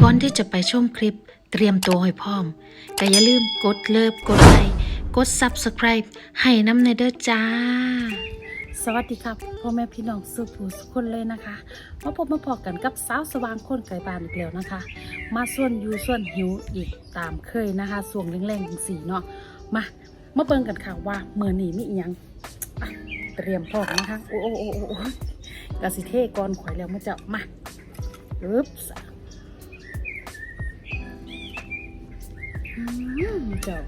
ก่อนที่จะไปชมคลิปเตรียมตัวให้พร้อมก็อย่าลืมกดเลิฟกดไลค์กด Subscribe ให้น้ำในเด้อจ้า สวัสดีครับพ่อแม่พี่น้องสุภูสุคนเลยนะคะ มาพบมาพอกันกับสาวสว่างคนไก่บานอีกแล้วนะคะ มาส่วนอยู่ส่วนหิวอีกตามเคยนะคะส่วงแรงๆถึงสีเนาะมามาเบิ่งกันค่ะว่าเมื่อนี้มีอีหยังอะเตรียมพร้อมนะคะโอ้โอ้โอ้โอ้กะสิเทก่อนข่อยแล้วมาเจะมาปึ๊บ เจ้า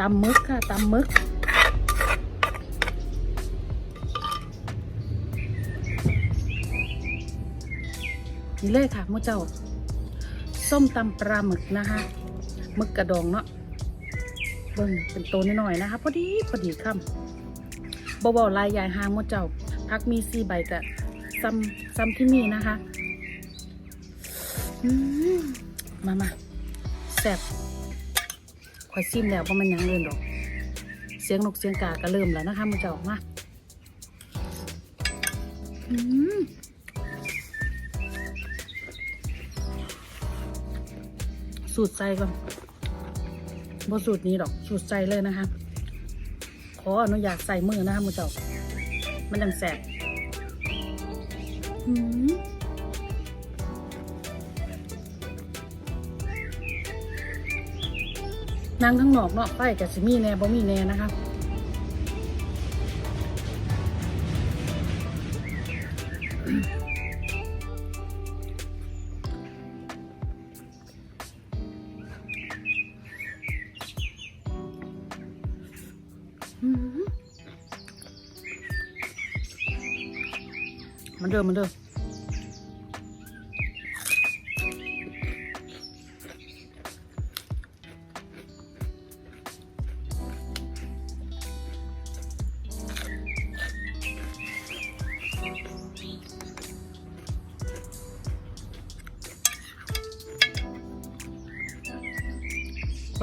ตำมึกค่ะตำมึกนี่เลยค่ะมูเจ้า ส้มตำปลาหมึกนะคะหมึกกระดองเนาะเบิ่งเป็นตัวน้อยนะคะพอดีพอดีค่ำเบาๆลายใหญ่หางมูเจ้าพักมีสี่ใบกับซ้ำซ้ำที่มีนะคะมมามาแซ่บ ข่อยซิมแล้วเพราะมันยังเริ่มดอก เสียงนกเสียงกาก็เริ่มแล้วนะคะมูเจ้ามาอืมสูตรใจก่อนบสูตรนี้หรอก สูตรใจเลยนะคะ ขออนุญาตใส่มือนะคะมือเจ้า มันยังแสบหืม นางทั้งนอกเนาะไปกับสิมีแน่บ่มีแน่นะคะมันเดิมมันเดิม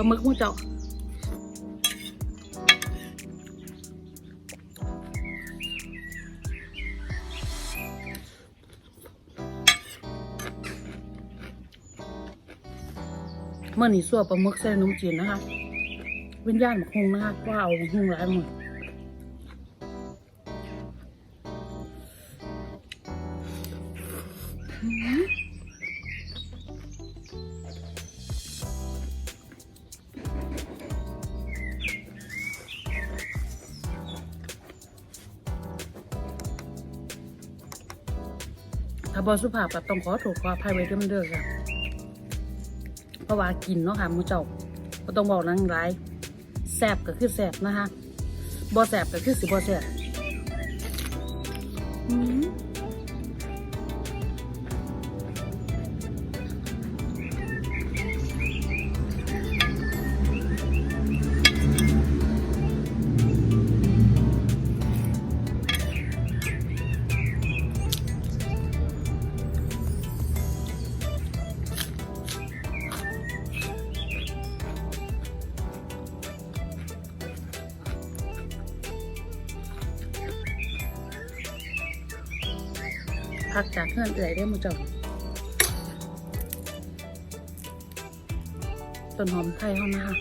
ลาหมึกมูเจ้าเมื่อนี้สั่วปลาหมึกใส่นมจีนนะคะ วิญญาณหมกฮงนะคะว่าเอาหงหลายหมด บอสุภาพก็ต้องขอโทษขออภัยไว้ด้วยมันเด้อค่ะเพราะว่ากินเนาะค่ะมูเจ้าก็ต้องบอกนังร้ายแสบก็คือแสบนะคะบ่แสบก็คือสิบ่แสบอืม พักจากเพื่อนเอื่อยได้หมูจ้าต้นหอมไทยเขานะคะ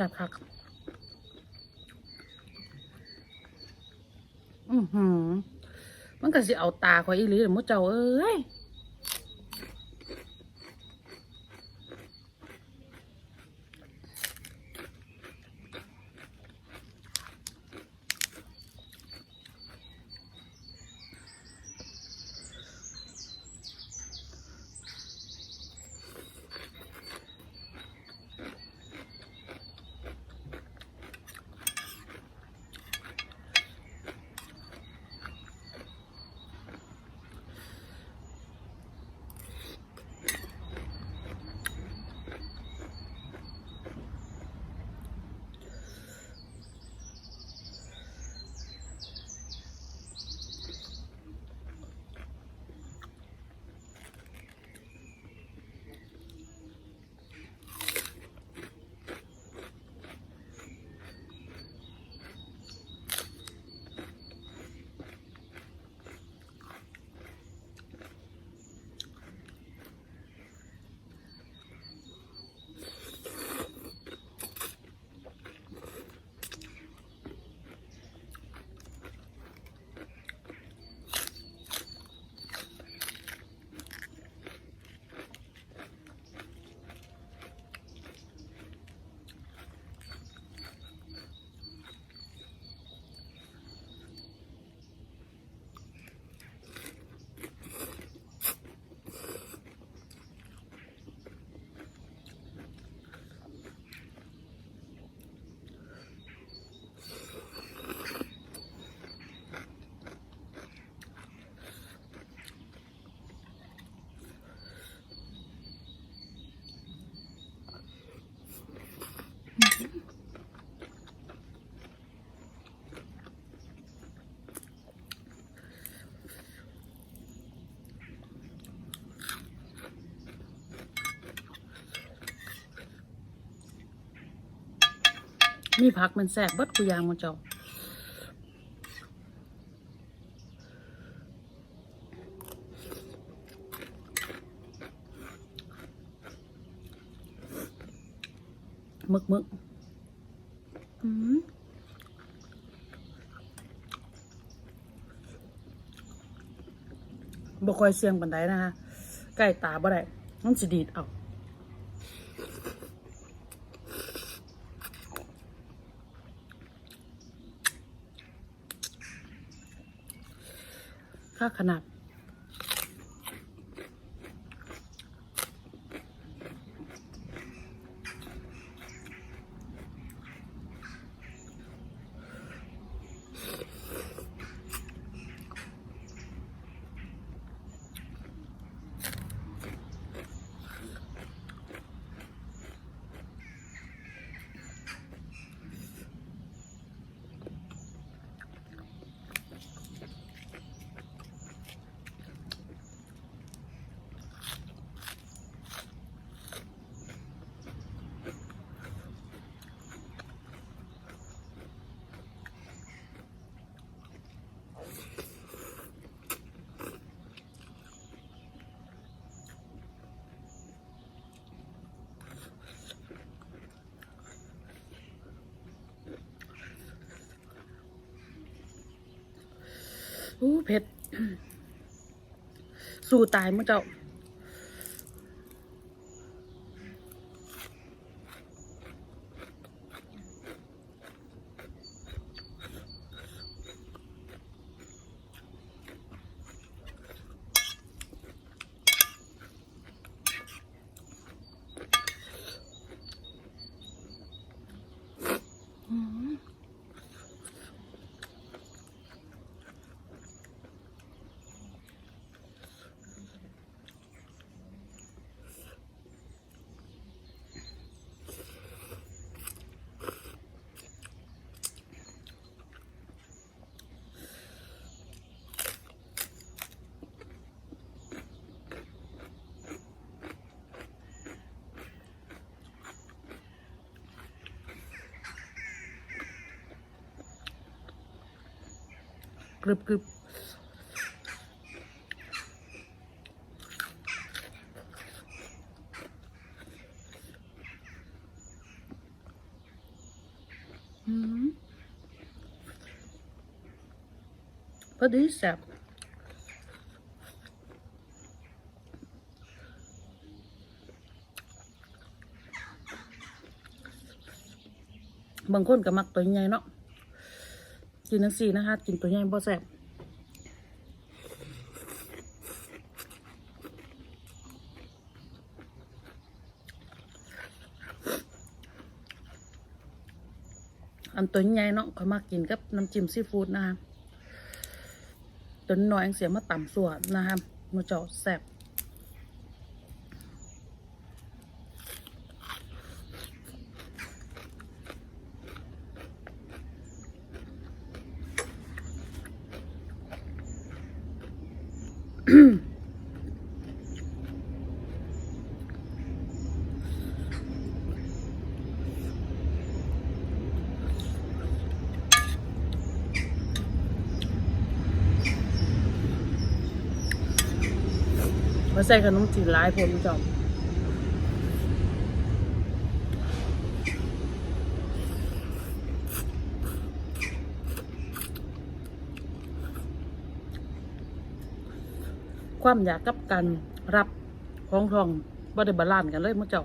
ซ่บคักอือหือ มันก็สิเอาตาข่อยอีหลีหรือมุเจ้าเอ้ย มีผักมันแสบเบิดกูยางมาเจ้ามึกมึกอืมบ่ค่อยเสี่ยงปันไดนะคะ ใกล้ตาบ่ได้มันสิดีดเอา ค่าขนาด อู้เผ็ด สู้ตายมั้งเจ้า กรึบกรึบอืมพอดีแซ่บบางคน กินนังสีนะคะ กินตัวใหญ่บ่แซ่บอันตัวใหญ่เนาะเขามากินกับน้ำจิ้มซีฟู้ดนะคะตัวน้อยเสียมาต่ำส่วนนะคะมาเจาะแซ่บมาใส่ขนมจีนหลายพวกมจอมความอยากกับการรับของทองบ่ได้บาลานซ์กันเลยมั่งเจ้า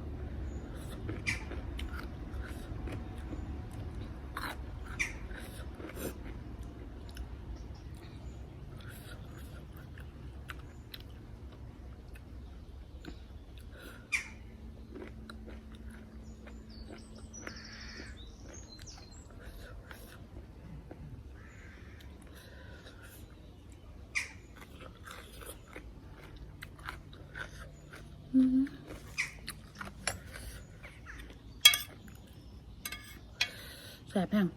แสบแห้งเ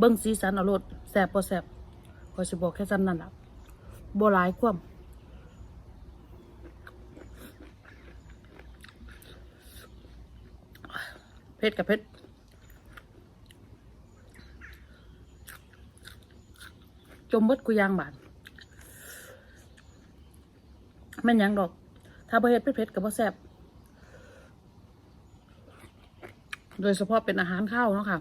บิ้งสีสันเอารสแสบพอแสบพอสิบอกแค่จำนั่นละบ่หลายคว่ม เผ็ดกับเผ็ดจมเบิดกูยางบาดแม่นยังดอก ถ้าบ่เฮ็ดเผ็ดกับบ่แซ่บโดยเฉพาะเป็นอาหารข้าวเนาะค่ะ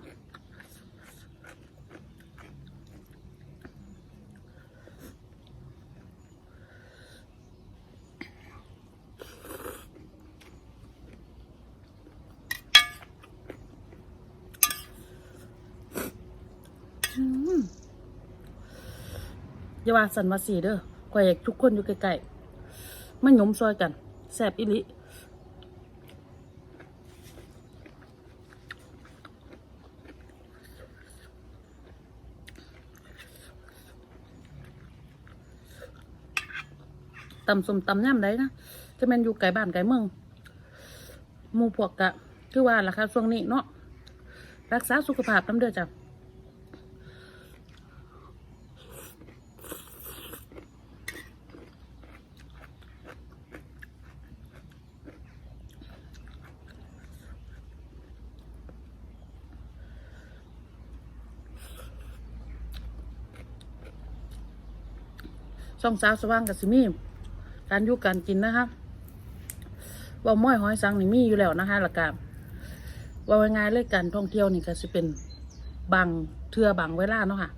อย่าว่าสันว่าสีเด้อก็อยากทุกคนอยู่ใกล้ๆมันหยมซอยกันแสบอิลิตำสมตำย่ำได้นะจะแม่นอยู่ไกลบ้านไกลเมืองหมู่พวกกะ คือว่าล่ะค่ะช่วงนี้เนาะรักษาสุขภาพน้ำเด้อจ้ะ ช่องสาวสว่างกับสิมีการยู่การกินนะคะว่าม้อยหอยสังนี่มีอยู่แล้วนะคะหลักการว่าง่ายๆเลยการท่องเที่ยวนี่ก็สิเป็นบางเทือบางเวลาเนาะค่ะ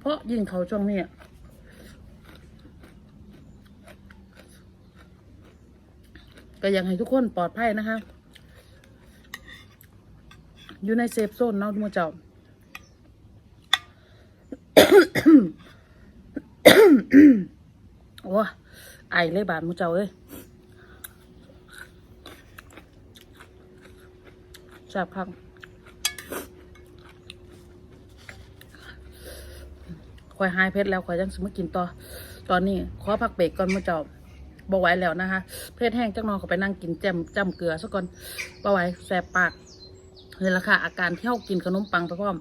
เพราะยิ่งเขาช่วงนี้ก็อยากให้ทุกคนปลอดภัยนะคะ อยู่ในเซฟโซนเนาะทุกเจ้า โอ้ไอเลยบาดมูเจ้าเอ้ยแซ่บครับคอยหายเพชรแล้วคอยยังสมากินต่อ ตอนนี้ขอพักเบรกก่อนมูเจ้าบ่ไหวแล้วนะคะ เพชรแห้งจักหนอนเขาไปนั่งกินแจมจำเกลือซะก่อนบ่ไหวแสบปากนี่แหละค่ะ อาการเที่เขากินขนมปังไปพร้อม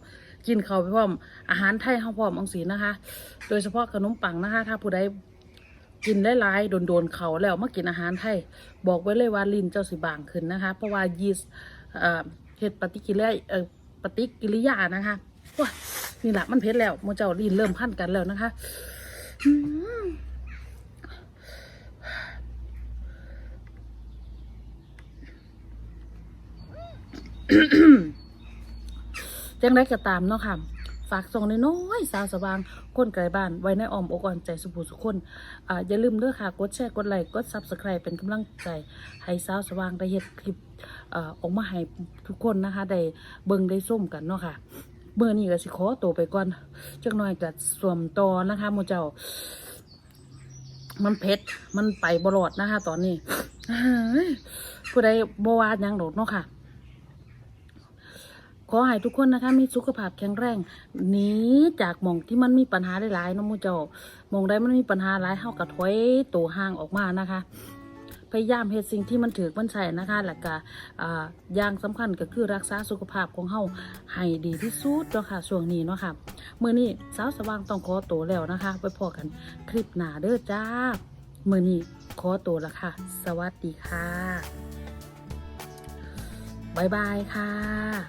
กินเขาไปพร้อมอาหารไทยเขาพร้อมอังสีนะคะ โดยเฉพาะขนมปังนะคะ ถ้าผู้ใดกินได้หลายๆโดนๆเขาแล้วมากินอาหารไทยบอกไว้เลยว่าลิ้นเจ้าสิบางขึ้นนะคะ เพราะว่ายีสต์เหตุปฏิกิริยาปฏิกิริยานะคะว้านี่แหละมันเผ็ดแล้วโมเจ้าลิ้นเริ่มพันกันแล้วนะคะอืม จังได้ก็ตามเนาะค่ะ ฝากส่งน้อยๆสาวสว่างคนไกลบ้านไว้ในอ้อมอกอ่อนใจสุภูสุคนอ่าอย่าลืมเด้อค่ะ กดแชร์กดไลค์กดซับสไคร b ์เป็นกำลังใจ ให้สาวสว่างได้เฮ็ดคลิปเอ่อออกมาให้ทุกคนนะคะ ได้เบิ่งได้ส้มกันเนาะค่ะเมื่อนี้ก็สิขอตัวไปก่อนจักหน่อยก็สวมตอนะคะโมเจ้า มันเผ็ดมันไปบรอดนะคะ ตอนนี้ผู้ใดบวาหยังโดอกเนาะค่ะ ขอให้ทุกคนนะคะ มีสุขภาพแข็งแรงหนีจากหมองที่มันมีปัญหาหลายๆน้องมูเจ้าหมองใดมันมีปัญหาหลายเฮากับถอยตัวห่างออกมานะคะพยายามเฮ็ดสิ่งที่มันถือมันใช่นะคะแล้วก็อ่าอย่างสำคัญก็คือรักษาสุขภาพของเฮาให้ดีที่สุดเนาะค่ะช่วงนี้เนาะค่ะมื้อนี้สาวสว่างต้องขอตัวแล้วนะคะไว้พอกันคลิปหน้าเด้อจ้ามื้อนี้ขอตัวละค่ะ สวัสดีค่ะบ๊ายบายค่ะ